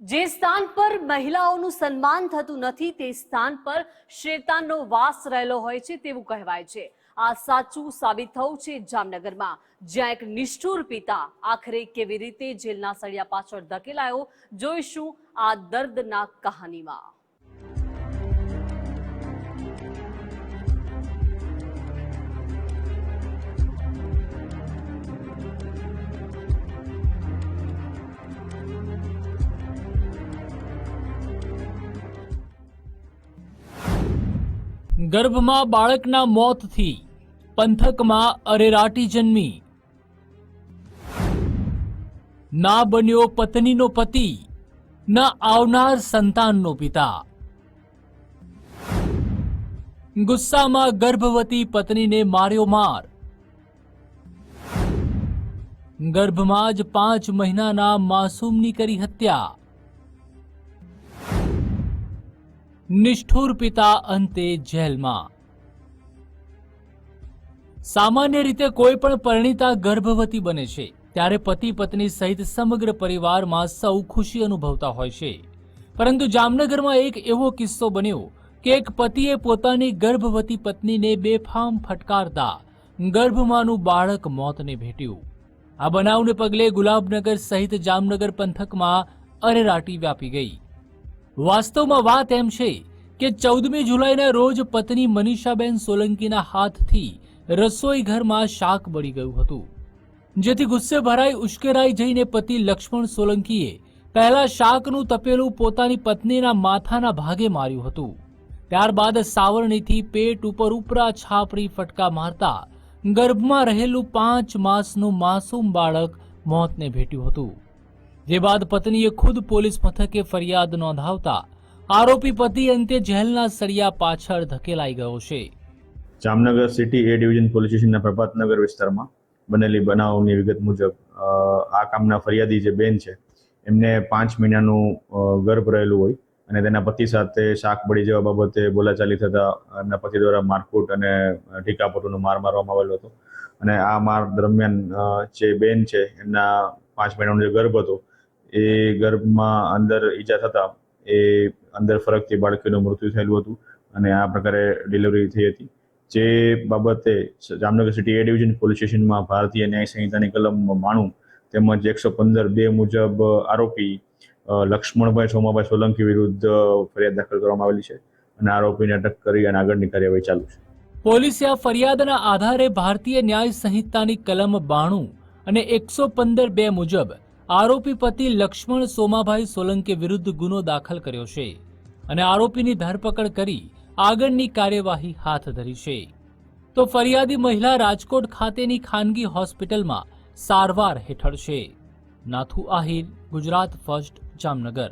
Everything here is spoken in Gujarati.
જે સ્થાન પર મહિલાઓનું સન્માન થતું નથી, તે સ્થાન પર શેતાનનો વાસ રહેલો હોય છે તેવું કહેવાય છે. આ સાચું સાબિત થયું છે જામનગરમાં. જ્યાં એક નિષ્ઠુર પિતા આખરે કેવી રીતે જેલના સળિયા પાછળ ધકેલાયો, જોઈશું આ દર્દનાક કહાનીમાં. ગર્ભમાં બાળકના મોતથી પંથકમાં અરેરાટી જન્મી. ના બન્યો પત્નીનો પતિ, ન આવનાર સંતાનનો પિતા. ગુસ્સામાં ગર્ભવતી પત્નીને માર્યો માર. ગર્ભમાં જ પાંચ મહિનાના માસૂમની કરી હત્યા. નિષ્ઠુર પિતા અંતે જેલમાં. સામાન્ય રીતે કોઈ પણ પરિણીતા ગર્ભવતી બને છે, ત્યારે પતિ પત્ની સહિત સમગ્ર પરિવારમાં સૌ ખુશી અનુભવતા હોય છે. પરંતુ જામનગરમાં એક એવો કિસ્સો બન્યો કે એક પતિએ પોતાની ગર્ભવતી પત્નીને બેફામ ફટકારતા ગર્ભમાંનું બાળક મોતને ભેટ્યું. આ બનાવને પગલે ગુલાબનગર સહિત જામનગર પંથકમાં અરેરાટી વ્યાપી ગઈ. વાસ્તવમાં વાત એમ છે કે ચૌદમી જુલાઈના રોજ પત્ની મનીષાબેન સોલંકીના હાથથી રસોઈ ઘરમાં શાક બળી ગયું હતું. જેથી ગુસ્સે ભરાઈ ઉશ્કેરાઈ જઈને પતિ લક્ષ્મણ સોલંકીએ પહેલા શાકનું તપેલું પોતાની પત્નીના માથાના ભાગે માર્યું હતું. ત્યારબાદ સાવરણીથી પેટ ઉપર ઉપરા છાપરી ફટકા મારતા ગર્ભમાં રહેલું પાંચ માસનું માસૂમ બાળક મોતને ભેટ્યું હતું. જે બાદ પત્નીએ ખુદ પોલીસ મથકે ફરિયાદ નોંધાવતા આરોપી પતિ અંતે જેલના સળિયા પાછળ ધકેલાઈ ગયો છે. Jamnagar city A division police સ્ટેશનના પ્રભાતનગર વિસ્તારમાં બનેલી બનાવની વિગત મુજબ આ કામના ફરિયાદી જે બેન છે, એમને પાંચ મહિનાનું ગર્ભ રહેલું હોય અને તેના પતિ સાથે શાક બળી જવા બાબતે બોલાચાલી થતા એમના પતિ દ્વારા મારકૂટ અને ટીકાપટુનો માર મારવામાં આવેલો હતો. અને આ માર દરમિયાન જે બેન છે, એમના પાંચ મહિનાનો જે ગર્ભ હતો એ ગર્ભમાં અંદર ઈજા થતા એ અંદર ફરકથી બાળકીનું મૃત્યુ થયેલું હતું અને આ પ્રકારે ડિલિવરી થઈ હતી. જે બાબતે Jamnagar city A division police સ્ટેશનમાં ભારતીય ન્યાય સંહિતાની કલમ માણું તેમજ એકસો પંદર બે મુજબ આરોપી લક્ષ્મણભાઈ સોમાભાઈ સોલંકી વિરુદ્ધ ફરિયાદ દાખલ કરવામાં આવેલી છે અને આરોપીને અટક કરી અને આગળની કાર્યવાહી ચાલુ છે. પોલીસે આ ફરિયાદના આધારે ભારતીય ન્યાય સંહિતાની કલમ બાણું અને એકસો પંદર બે મુજબ આરોપી પતિ લક્ષ્મણ સોમાભાઈ સોલંકી વિરુદ્ધ ગુનો દાખલ કર્યો છે અને આરોપીની ધરપકડ કરી આગળની કાર્યવાહી હાથ ધરી છે. તો ફરિયાદી મહિલા રાજકોટ ખાતેની ખાનગી હોસ્પિટલમાં સારવાર હેઠળ છે. નાથુ આહિર, ગુજરાત ફર્સ્ટ, જામનગર.